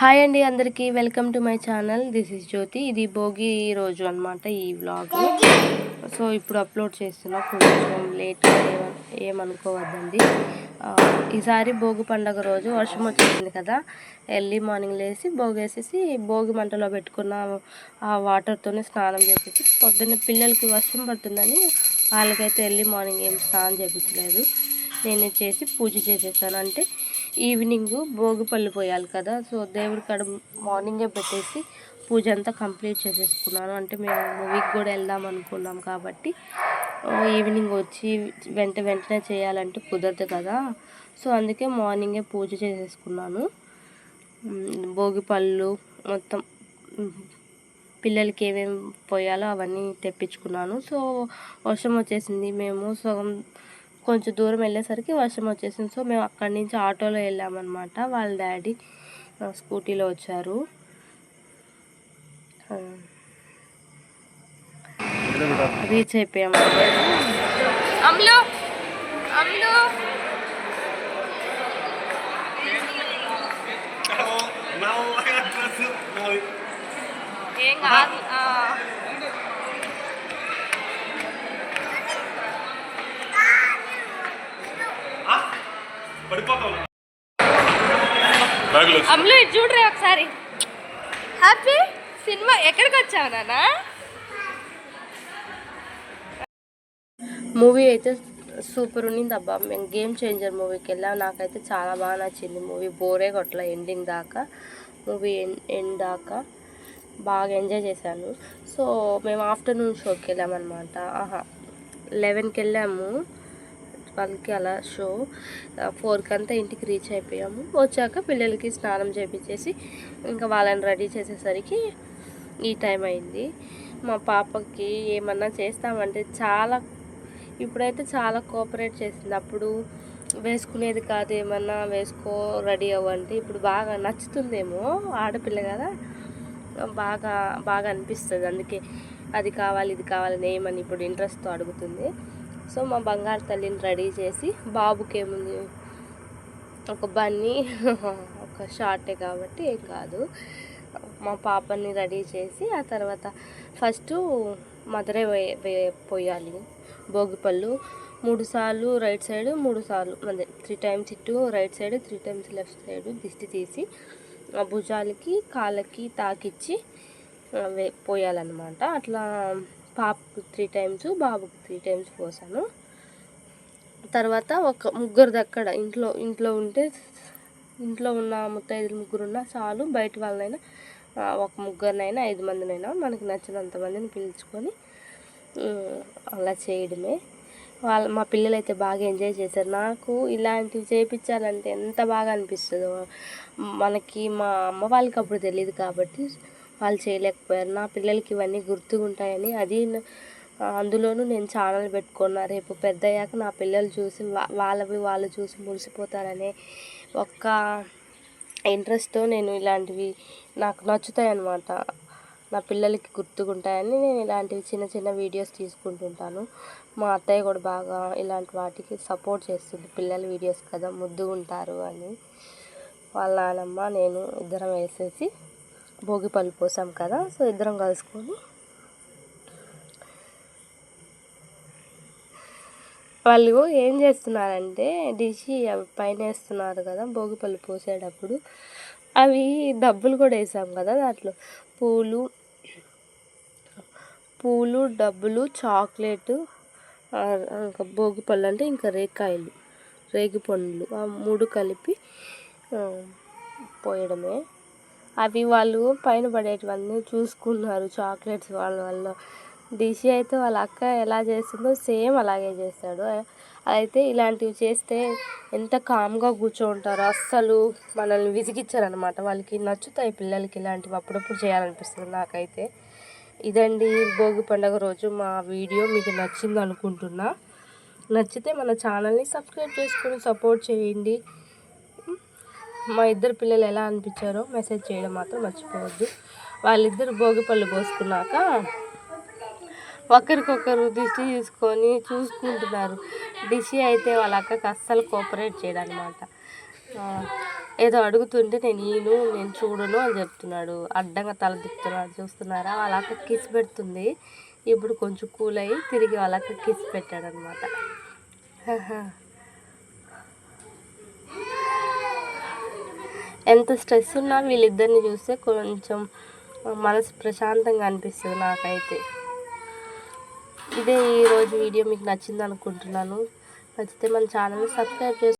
Hi అండి అందరికీ. Welcome to my channel. This is Jyothi. ఇది భోగి రోజు అనమాట ఈ వ్లాగ్ సో ఇప్పుడు అప్లోడ్ చేస్తున్నా. కొంచెం లేట్గా ఏమనుకోవద్దండి. ఈసారి భోగి పండగ రోజు వర్షం వచ్చేసింది కదా. ఎర్లీ మార్నింగ్ లేసి భోగి వేసేసి భోగి మంటలో పెట్టుకున్న ఆ వాటర్తోనే స్నానం చేసేసి పొద్దున్న పిల్లలకి వర్షం పడుతుందని వాళ్ళకైతే ఎర్లీ మార్నింగ్ ఏం స్నానం చేయించలేదు నేను చేసి పూజ చేసేసాను. అంటే ఈవినింగ్ భోగి పళ్ళు పోయాలి కదా. సో దేవుడి కాడ మార్నింగే పెట్టేసి పూజ అంతా కంప్లీట్ చేసేసుకున్నాను. అంటే మేము మూవీకి కూడా వెళ్దాం అనుకున్నాం కాబట్టి ఈవినింగ్ వచ్చి వెంట వెంటనే చేయాలంటే కుదరదు కదా. సో అందుకే మార్నింగే పూజ చేసేసుకున్నాను. భోగి పళ్ళు మొత్తం పిల్లలకి ఏమేమి పోయాలో అవన్నీ తెప్పించుకున్నాను. సో వర్షం వచ్చేసింది. మేము సగం కొంచెం దూరం వెళ్ళేసరికి వర్షం వచ్చేసింది. సో మేము అక్కడి నుంచి ఆటోలో వెళ్ళామన్నమాట. వాళ్ళ డాడీ స్కూటీలో వచ్చారు. రీచ్ అయిపోయాము అమ్ములు అమ్ములు. అమ్ములు ఇది చూడరే ఒకసారి. హ్యాపీ సినిమా ఎక్కడికి వచ్చావు నాన్న? మూవీ అయితే సూపర్ ఉన్నింది అబ్బా. మేము గేమ్ చేంజర్ మూవీకి వెళ్ళాం. నాకైతే చాలా బాగా నచ్చింది మూవీ. బోరే కొట్ల ఎండింగ్ దాకా. మూవీ ఎండ్ దాకా బాగా ఎంజాయ్ చేశాను. సో మేము ఆఫ్టర్నూన్ షోకి వెళ్ళామన్నమాట. ఆహా. లెవెన్కి వెళ్ళాము. వాళ్ళకి అలా షో ఫోర్కి అంతా ఇంటికి రీచ్ అయిపోయాము. వచ్చాక పిల్లలకి స్నానం చేపించేసి ఇంకా వాళ్ళని రెడీ చేసేసరికి ఈ టైం అయింది. మా పాపకి ఏమన్నా చేస్తామంటే చాలా ఇప్పుడైతే చాలా కోఆపరేట్ చేసింది. అప్పుడు వేసుకునేది కాదు ఏమన్నా వేసుకో రెడీ అవ్వండి ఇప్పుడు బాగా నచ్చుతుందేమో ఆడపిల్ల కదా బాగా బాగా అనిపిస్తుంది. అందుకే అది కావాలి ఇది కావాలని ఏమని ఇప్పుడు ఇంట్రెస్ట్తో అడుగుతుంది. సో మా బంగారు తల్లిని రెడీ చేసి బాబుకి ఏముంది ఒక బన్నీ ఒక షార్టే కాబట్టి ఏం కాదు. మా పాపని రెడీ చేసి ఆ తర్వాత ఫస్ట్ మధురై పోయాలి. భోగిపళ్ళు మూడు సార్లు రైట్ సైడ్ మూడు సార్లు అదే త్రీ టైమ్స్ ఇటు right side three times left side దిష్టి తీసి ఆ భుజాలకి కాళ్ళకి తాకిచ్చి పోయాలన్నమాట. అట్లా పాపకు త్రీ టైమ్స్ బాబుకి త్రీ టైమ్స్ పోసాను. తర్వాత ఒక ముగ్గురు దక్కడ ఇంట్లో ఇంట్లో ఉంటే ఇంట్లో ఉన్న ముత్తైదులు ముగ్గురు ఉన్నా చాలు బయట వాళ్ళనైనా ఒక ముగ్గురినైనా ఐదు మందినైనా మనకి నచ్చినంత మందిని పిలుచుకొని అలా చేయడమే. వాళ్ళ మా పిల్లలు అయితే బాగా ఎంజాయ్ చేశారు. నాకు ఇలాంటివి చేయించాలంటే ఎంత బాగా అనిపిస్తుందో. మనకి మా అమ్మ వాళ్ళకి అప్పుడు తెలియదు కాబట్టి వాళ్ళు చేయలేకపోయారు. నా పిల్లలకి ఇవన్నీ గుర్తుకుంటాయని అది అందులోనూ నేను ఛానల్ పెట్టుకున్నా. రేపు పెద్ద అయ్యాక నా పిల్లలు చూసి వా- వాళ్ళవి వాళ్ళు చూసి మురిసిపోతారనే ఒక్క ఇంట్రెస్ట్తో నేను ఇలాంటివి నాకు నచ్చుతాయి అన్నమాట నా పిల్లలకి గుర్తుకుంటాయని నేను ఇలాంటివి చిన్న చిన్న వీడియోస్ తీసుకుంటుంటాను. మా అత్తయ్య కూడా బాగా ఇలాంటి వాటికి సపోర్ట్ చేస్తుంది. పిల్లల వీడియోస్ కదా ముద్దు ఉంటారు అని. వాళ్ళ నాన్నమ్మ నేను ఇద్దరం వేసేసి భోగి పళ్ళు పోసాం కదా సో ఇద్దరం కలుసుకొని. వాళ్ళు ఏం చేస్తున్నారంటే డిషి అవి పైన వేస్తున్నారు కదా భోగిపళ్ళు పోసేటప్పుడు. అవి డబ్బులు కూడా వేసాం కదా దాంట్లో. పూలు పూలు డబ్బులు చాక్లెట్ ఇంకా భోగిపళ్ళు అంటే ఇంకా రేకాయలు రేగి పండ్లు ఆ మూడు కలిపి పోయడమే. అవి వాళ్ళు పైన పడేటివన్నీ చూసుకున్నారు చాక్లెట్స్ వాళ్ళ వల్ల. డిషి అయితే వాళ్ళ అక్క ఎలా చేస్తుందో సేమ్ అలాగే చేస్తాడు. అయితే ఇలాంటివి చేస్తే ఎంత కామ్గా కూర్చోంటారో. అస్సలు మనల్ని విసిగిచ్చారనమాట వాళ్ళకి నచ్చుతాయి పిల్లలకి ఇలాంటివి అప్పుడప్పుడు చేయాలనిపిస్తుంది నాకైతే. ఇదండి భోగి పండుగ రోజు మా వీడియో. మీకు నచ్చింది అనుకుంటున్నా నచ్చితే మన ఛానల్ని సబ్స్క్రైబ్ చేసుకొని సపోర్ట్ చేయండి. మా ఇద్దరు పిల్లలు ఎలా అనిపించారో మెసేజ్ చేయడం మాత్రం మర్చిపోవద్దు. వాళ్ళిద్దరు భోగి పళ్ళు పోసుకున్నాక ఒకరికొకరు దిష్టి తీసుకొని చూసుకుంటున్నారు. డిషి అయితే వాళ్ళ అక్కకి అస్సలు కోఆపరేట్ చేయడనమాట ఏదో అడుగుతుంటే నేను ఈను నేను చూడను అని చెప్తున్నాడు. అడ్డంగా తల తిప్పుతున్నాడు. చూస్తున్నారా? వాళ్ళ అక్క కిస్ పెడుతుంది. ఇప్పుడు కొంచెం కూల్ అయ్యి తిరిగి వాళ్ళ అక్క కిస్ పెట్టాడనమాట ఎంత స్ట్రెస్ ఉన్నా వీళ్ళిద్దరిని చూస్తే కొంచెం మనసు ప్రశాంతంగా అనిపిస్తుంది నాకైతే. ఇదే ఈరోజు వీడియో మీకు నచ్చింది అనుకుంటున్నాను నచ్చితే మన ఛానల్ని సబ్స్క్రైబ్ చేసి